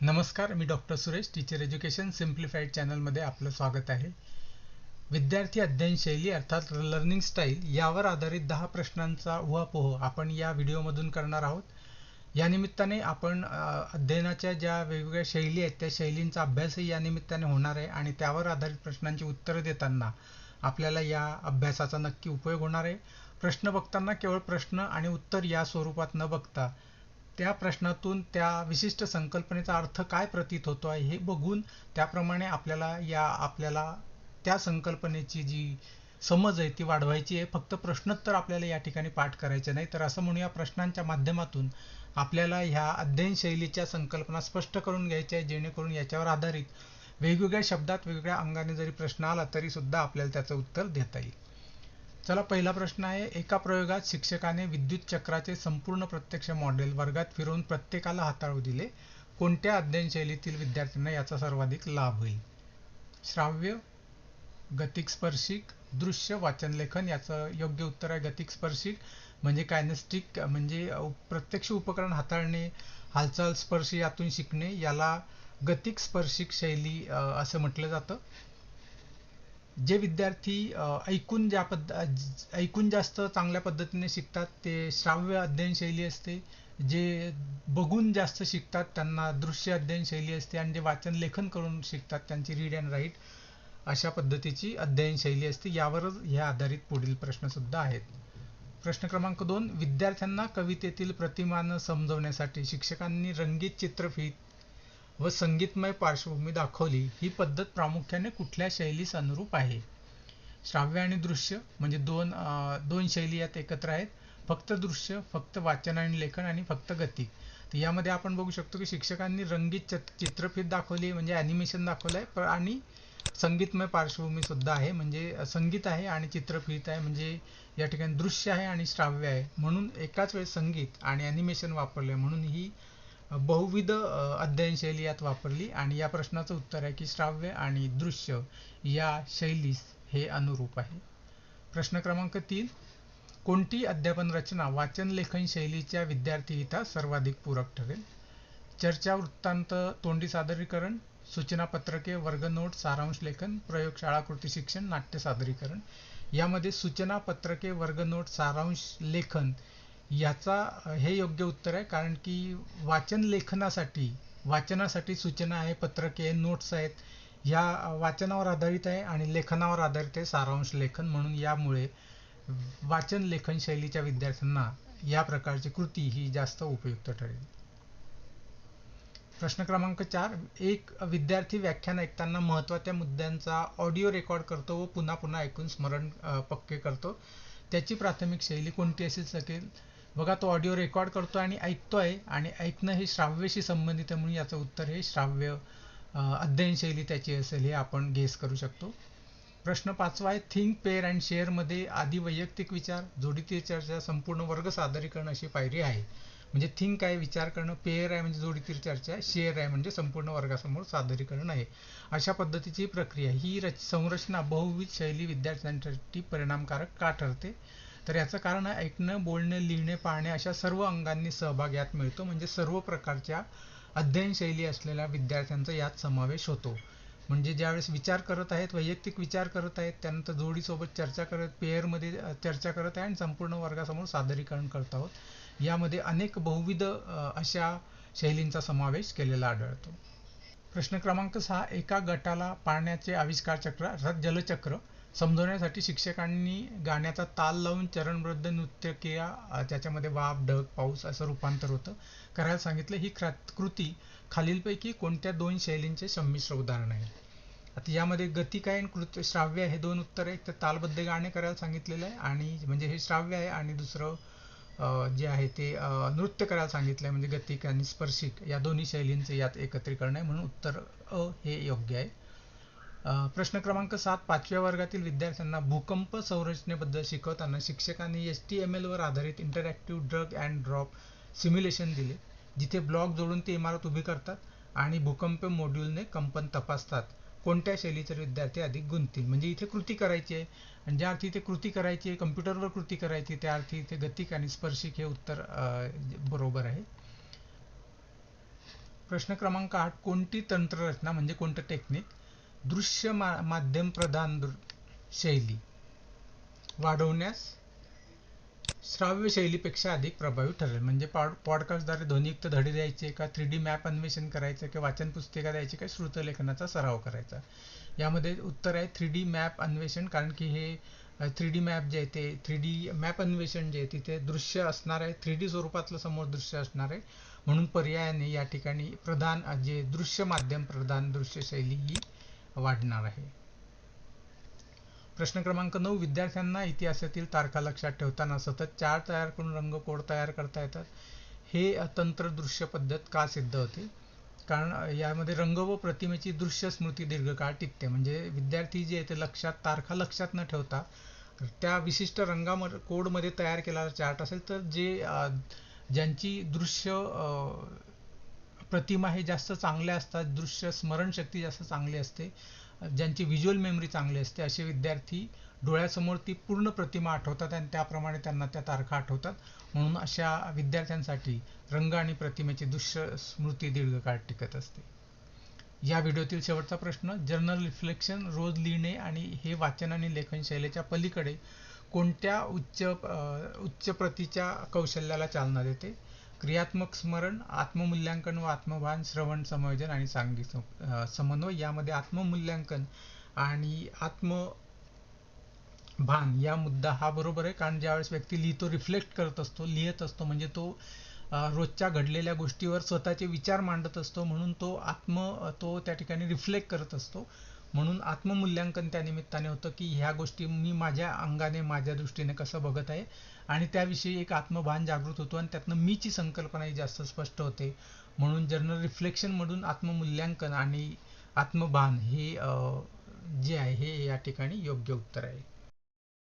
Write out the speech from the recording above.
नमस्कार मी doctor Suresh teacher education simplified चॅनलमध्ये आपलं स्वागत आहे. विद्यार्थी अध्ययन शैली अर्थात लर्निंग स्टाईल यावर आधारित दहा प्रश्नांचा उहापोह आपण या व्हिडिओमधून करणार आहोत. या निमित्ताने आपण अध्ययनाच्या ज्या वेगवेगळ्या शैली आहेत त्या शैलींचा अभ्यासही या निमित्ताने होणार आहे आणि त्यावर आधारित प्रश्नांची उत्तरं देताना आपल्याला या अभ्यासाचा नक्की उपयोग होणार आहे. प्रश्न बघताना केवळ प्रश्न आणि उत्तर या स्वरूपात न बघता त्या प्रश्नातून त्या विशिष्ट संकल्पनेचा अर्थ काय प्रतीत होतो आहे हे बघून त्याप्रमाणे आपल्याला या आपल्याला त्या संकल्पनेची जी समज आहे ती वाढवायची आहे. फक्त प्रश्नोत्तर आपल्याला या ठिकाणी पाठ करायचे नाही. तर असं म्हणूया प्रश्नांच्या माध्यमातून आपल्याला ह्या अध्ययन शैलीच्या संकल्पना स्पष्ट करून घ्यायच्या आहे जेणेकरून याच्यावर आधारित वेगवेगळ्या शब्दात वेगवेगळ्या अंगाने जरी प्रश्न आला तरी सुद्धा आपल्याला त्याचं उत्तर देता येईल. चला पहिला प्रश्न आहे एका प्रयोगात शिक्षकाने विद्युत चक्राचे संपूर्ण प्रत्यक्ष मॉडेल वर्गात फिरवून प्रत्येकाला हाताळू दिले कोणत्या अध्ययन शैलीतील विद्यार्थ्यांना याचा सर्वाधिक लाभ होईल? श्राव्य गतिक स्पर्शिक दृश्य वाचन लेखन याचं योग्य उत्तर आहे गतिक स्पर्शिक म्हणजे कायनेस्टिक म्हणजे प्रत्यक्ष उपकरण हाताळणे हालचाल स्पर्श यातून शिकणे याला गतिक स्पर्शिक शैली असं म्हटलं जातं. जे विद्यार्थी ऐकून ज्या पद्ध ऐकून जास्त चांगल्या पद्धतीने शिकतात ते श्राव्य अध्ययनशैली असते. जे बघून जास्त शिकतात त्यांना दृश्य अध्ययनशैली असते आणि जे वाचन लेखन करून शिकतात त्यांची रीड अँड राईट अशा पद्धतीची अध्ययनशैली असते. यावरच ह्या आधारित पुढील प्रश्नसुद्धा आहेत. प्रश्न क्रमांक दोन विद्यार्थ्यांना कवितेतील प्रतिमान समजवण्यासाठी शिक्षकांनी रंगीत चित्रफित व संगीतमय पार्श्वभूमी दाखवली ही पद्धत प्रामुख्याने कुठल्या शैलीस अनुरूप आहे? श्राव्य आणि दृश्य म्हणजे दोन दोन शैली यात एकत्र आहेत. फक्त दृश्य फक्त वाचन आणि लेखन आणि फक्त गती. तर यामध्ये आपण बघू शकतो की शिक्षकांनी रंगीत चित्रफित दाखवली म्हणजे ॲनिमेशन दाखवलं आहे आणि संगीतमय पार्श्वभूमी सुद्धा आहे. म्हणजे संगीत आहे आणि चित्रफित आहे. म्हणजे या ठिकाणी दृश्य आहे आणि श्राव्य आहे. म्हणून एकाच वेळेस संगीत आणि ॲनिमेशन वापरले म्हणून ही बहुविध अध्ययन शैली यात वापरली आणि या प्रश्नाचं उत्तर आहे की श्राव्य आणि दृश्य या शैलीस हे अनुरूप आहे. प्रश्न क्रमांक तीन. कोणती अध्यापन रचना वाचन लेखन शैलीच्या विद्यार्थी हिता सर्वाधिक पूरक ठरेल? चर्चा वृत्तांत तोंडी सादरीकरण सूचना पत्रके वर्ग नोट सारांश लेखन प्रयोगशाळा कृती शिक्षण नाट्य सादरीकरण. यामध्ये सूचना पत्रके वर्ग नोट सारांश लेखन याचा हे योग्य उत्तर आहे कारण की वाचन लेखनासाठी वाचनासाठी सूचना आहे पत्रके नोट्स आहेत या वाचनावर आधारित आहे आणि लेखनावर आधारित आहे सारांश लेखन. म्हणून यामुळे वाचन लेखन शैलीच्या विद्यार्थ्यांना या प्रकारची कृती ही जास्त उपयुक्त ठरेल. प्रश्न क्रमांक चार. एक विद्यार्थी व्याख्यान ऐकताना महत्त्वाच्या मुद्द्यांचा ऑडिओ रेकॉर्ड करतो व पुन्हा पुन्हा ऐकून स्मरण पक्के करतो. त्याची प्राथमिक शैली कोणती असेल शकेल बघा तो ऑडिओ रेकॉर्ड करतो आणि ऐकतोय आणि ऐकणं हे श्राव्यशी संबंधित आहे म्हणून याचं उत्तर हे श्राव्य अध्ययन शैली त्याची असेल हे आपण गेस करू शकतो. प्रश्न पाचवा आहे थिंक पेअर अँड शेअरमध्ये आधी वैयक्तिक विचार जोडीतील चर्चा संपूर्ण वर्ग सादरीकरण अशी पायरी आहे. म्हणजे थिंक आहे विचार करणं पेअर आहे म्हणजे जोडीतील चर्चा शेअर आहे म्हणजे संपूर्ण वर्गासमोर सादरीकरण आहे. अशा पद्धतीची प्रक्रिया ही रच संरचना बहुविध शैली विद्यार्थ्यांसाठी परिणामकारक का ठरते? तर याचं कारण ऐकणं बोलणं लिहिणे पाहणे अशा सर्व अंगांनी सहभाग यात मिळतो. म्हणजे सर्व प्रकारच्या अध्ययनशैली असलेल्या विद्यार्थ्यांचा यात समावेश होतो. म्हणजे ज्यावेळेस विचार करत आहेत वैयक्तिक विचार करत आहेत त्यानंतर जोडीसोबत चर्चा करत पेअरमध्ये चर्चा करत आहे आणि संपूर्ण वर्गासमोर सादरीकरण करत आहोत. यामध्ये अनेक बहुविध अशा शैलींचा समावेश केलेला आढळतो. प्रश्न क्रमांक सहा एका गटाला पाण्याचे आविष्कार चक्र अर्थात जलचक्र. समजवण्यासाठी शिक्षकांनी गाण्याचा ताल लावून चरणबद्ध नृत्य किया त्याच्यामध्ये वाफ ढग पाऊस असं रूपांतर होतं. करायला सांगितलं ही कृती खालीलपैकी कोणत्या दोन शैलींचे संमिश्र उदाहरण आहे? आता यामध्ये गतिक आहे आणि कृत्य श्राव्य हे दोन उत्तर आहेत. तर तालबद्ध गाणे करायला सांगितलेलं आहे आणि म्हणजे हे श्राव्य आहे आणि दुसरं जे आहे ते नृत्य करायला सांगितलं आहे म्हणजे गतिक आणि स्पर्शिक या दोन्ही शैलींचे यात एकत्रीकरण आहे म्हणून उत्तर अ हे योग्य आहे. प्रश्न क्रमांक सात पाचव्या वर्गातील विद्यार्थ्यांना भूकंप संरचनेबद्दल शिकवताना शिक्षकांनी एस टी एम एलवर आधारित interactive drag and drop simulation दिले जिथे ब्लॉक जोडून ते इमारत उभी करतात आणि भूकंप मॉड्यूलने कंपन तपासतात. कोणत्या शैलीचे विद्यार्थी अधिक गुंततील? म्हणजे इथे कृती करायची आहे आणि ज्या अर्थी इथे कृती करायची आहे कम्प्युटरवर कृती करायची त्या अर्थी इथे गतिक आणि स्पर्शिक हे उत्तर बरोबर आहे. प्रश्न क्रमांक आठ कोणती तंत्ररचना म्हणजे कोणतं टेक्निक दृश्य मा माध्यम प्रधान शैली. वाढवण्यास श्राव्य शैलीपेक्षा अधिक प्रभावी ठरेल. म्हणजे पॉड पॉडकास्टद्वारे ध्वनियुक्त धडे द्यायचे का थ्री डी मॅप अन्वेषण करायचं किंवा वाचन पुस्तिका द्यायची का श्रुतलेखनाचा सराव करायचा? यामध्ये उत्तर आहे थ्री डी मॅप अन्वेषण कारण की हे थ्री डी मॅप जे आहे ते थ्री डी मॅप अन्वेषण जे आहे तिथे दृश्य असणार आहे. थ्री डी स्वरूपातलं समोर दृश्य असणार आहे. म्हणून पर्यायाने या ठिकाणी प्रधान जे दृश्य माध्यम प्रधान दृश्य शैली ही वाढणार आहे. प्रश्न क्रमांक नऊ विद्यार्थ्यांना इतिहासातील तारखा लक्षात ठेवताना सतत चार तयार करून रंग कोड तयार करता येतात. हे तंत्र दृश्य पद्धत का सिद्ध होते? कारण यामध्ये रंग व प्रतिमेची दृश्य स्मृती दीर्घकाळ टिकते. म्हणजे विद्यार्थी जे आहे ते लक्षात तारखा लक्षात न ठेवता त्या विशिष्ट रंगामध्ये कोडमध्ये तयार केलेला चार्ट असेल तर जे ज्यांची दृश्य प्रतिमा हे जास्त चांगल्या असतात दृश्य स्मरणशक्ती जास्त चांगली असते ज्यांची व्हिज्युअल मेमरी चांगली असते असे विद्यार्थी डोळ्यासमोर ती पूर्ण प्रतिमा आठवतात आणि त्याप्रमाणे त्यांना त्या तारखा आठवतात. म्हणून अशा विद्यार्थ्यांसाठी रंग आणि प्रतिमेची दृश्य स्मृती दीर्घकाळ टिकत असते. या व्हिडिओतील शेवटचा प्रश्न जर्नल रिफ्लेक्शन रोज लिहिणे आणि हे वाचन आणि लेखन शैलीच्या पलीकडे कोणत्या उच्च उच्च प्रतीच्या कौशल्याला चालना देते? क्रियात्मक स्मरण आत्ममूल्यांकन व आत्मभान श्रवण समायोजन आणि सांघिक समन्वय यामध्ये आत्ममूल्यांकन आणि आत्म भान या मुद्दा हा बरोबर आहे. कारण ज्यावेळेस व्यक्ती लिहितो रिफ्लेक्ट करत असतो लिहित असतो म्हणजे तो रोजच्या घडलेल्या गोष्टीवर स्वतःचे विचार मांडत असतो म्हणून तो आत्म तो त्या ठिकाणी रिफ्लेक्ट करत असतो. म्हणून आत्ममूल्यांकन त्या निमित्ताने होतं की ह्या गोष्टी मी माझ्या अंगाने माझ्या दृष्टीने कसं बघत आहे. आणि त्याविषयी एक आत्मभान जागृत होतो आणि त्यातनं मीची संकल्पना ही जास्त स्पष्ट होते. म्हणून जर्नल रिफ्लेक्शनमधून आत्ममूल्यांकन आणि आत्मभान हे जे आहे हे या ठिकाणी योग्य उत्तर आहे.